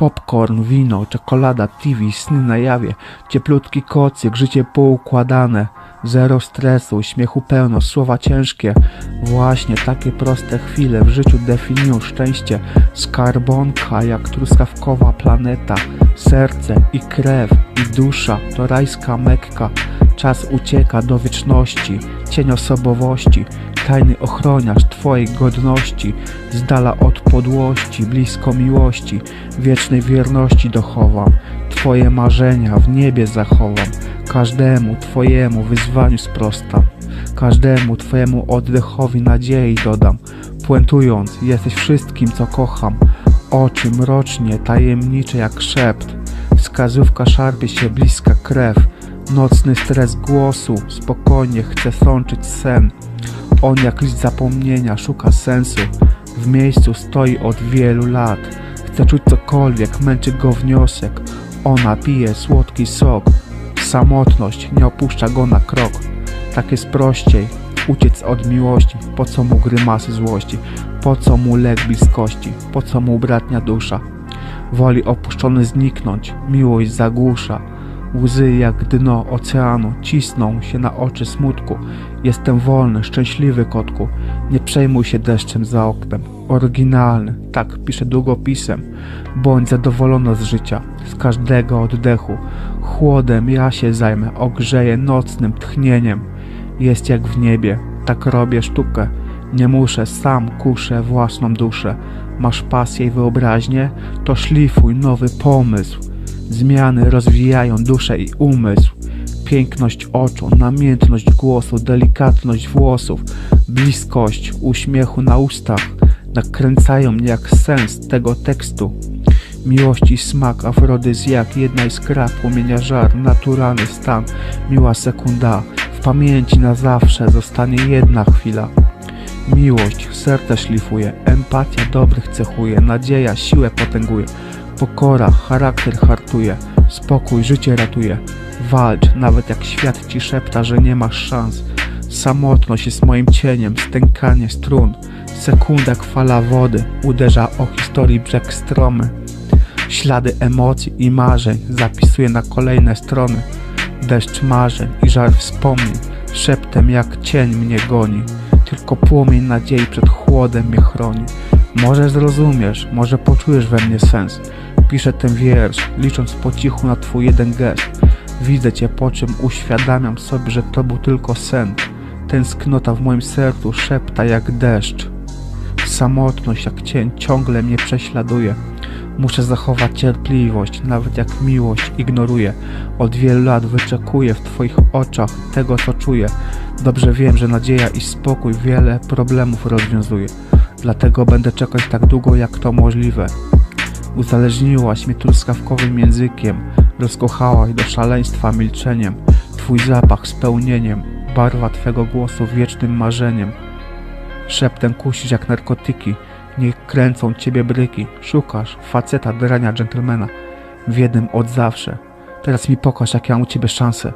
Popcorn, wino, czekolada, TV, sny na jawie, cieplutki kocyk, życie poukładane, zero stresu, śmiechu pełno, słowa ciężkie. Właśnie takie proste chwile w życiu definiują szczęście. Skarbonka jak truskawkowa planeta, serce i krew i dusza to rajska Mekka. Czas ucieka do wieczności, cień osobowości, tajny ochroniarz Twojej godności, z dala od podłości, blisko miłości, wiecznej wierności dochowam, Twoje marzenia w niebie zachowam, każdemu Twojemu wyzwaniu sprostam, każdemu Twojemu oddechowi nadziei dodam, puentując, jesteś wszystkim, co kocham, oczy mrocznie, tajemnicze jak szept, wskazówka szarpie się bliska krew, nocny stres głosu, spokojnie chce sączyć sen, on jak list zapomnienia szuka sensu. W miejscu stoi od wielu lat. Chce czuć cokolwiek, męczy go wniosek. Ona pije słodki sok. Samotność nie opuszcza go na krok. Tak jest prościej uciec od miłości. Po co mu grymasy złości? Po co mu lek bliskości? Po co mu bratnia dusza? Woli opuszczony zniknąć, miłość zagłusza. Łzy jak dno oceanu cisną się na oczy smutku. Jestem wolny, szczęśliwy kotku. Nie przejmuj się deszczem za oknem. Oryginalny, tak piszę długopisem. Bądź zadowolona z życia, z każdego oddechu. Chłodem ja się zajmę, ogrzeję nocnym tchnieniem. Jest jak w niebie, tak robię sztukę. Nie muszę, sam kuszę własną duszę. Masz pasję i wyobraźnię? To szlifuj nowy pomysł. Zmiany rozwijają duszę i umysł. Piękność oczu, namiętność głosu, delikatność włosów, bliskość uśmiechu na ustach nakręcają mnie jak sens tego tekstu. Miłość i smak, afrodyzjak, jedna iskra, płomienia żar, naturalny stan, miła sekunda. W pamięci na zawsze zostanie jedna chwila. Miłość serce szlifuje, empatia dobrych cechuje, nadzieja siłę potęguje. Pokora, charakter hartuje, spokój życie ratuje. Walcz, nawet jak świat ci szepta, że nie masz szans. Samotność jest moim cieniem, stękanie strun. Sekunda fala wody uderza o historii brzeg stromy. Ślady emocji i marzeń zapisuję na kolejne strony. Deszcz marzeń i żar wspomnień, szeptem jak cień mnie goni. Tylko płomień nadziei przed chłodem mnie chroni. Może zrozumiesz, może poczujesz we mnie sens. Piszę ten wiersz, licząc po cichu na twój jeden gest. Widzę cię, po czym uświadamiam sobie, że to był tylko sen. Tęsknota w moim sercu szepta jak deszcz. Samotność jak cień ciągle mnie prześladuje. Muszę zachować cierpliwość, nawet jak miłość ignoruję. Od wielu lat wyczekuję w Twoich oczach tego, co czuję. Dobrze wiem, że nadzieja i spokój wiele problemów rozwiązuje. Dlatego będę czekać tak długo, jak to możliwe. Uzależniłaś mnie truskawkowym językiem, rozkochałaś do szaleństwa milczeniem. Twój zapach spełnieniem, barwa Twego głosu wiecznym marzeniem. Szeptem kusisz jak narkotyki, niech kręcą Ciebie bryki. Szukasz faceta, drania, dżentelmena, w jednym od zawsze. Teraz mi pokaż, jak ja mam u Ciebie szansę.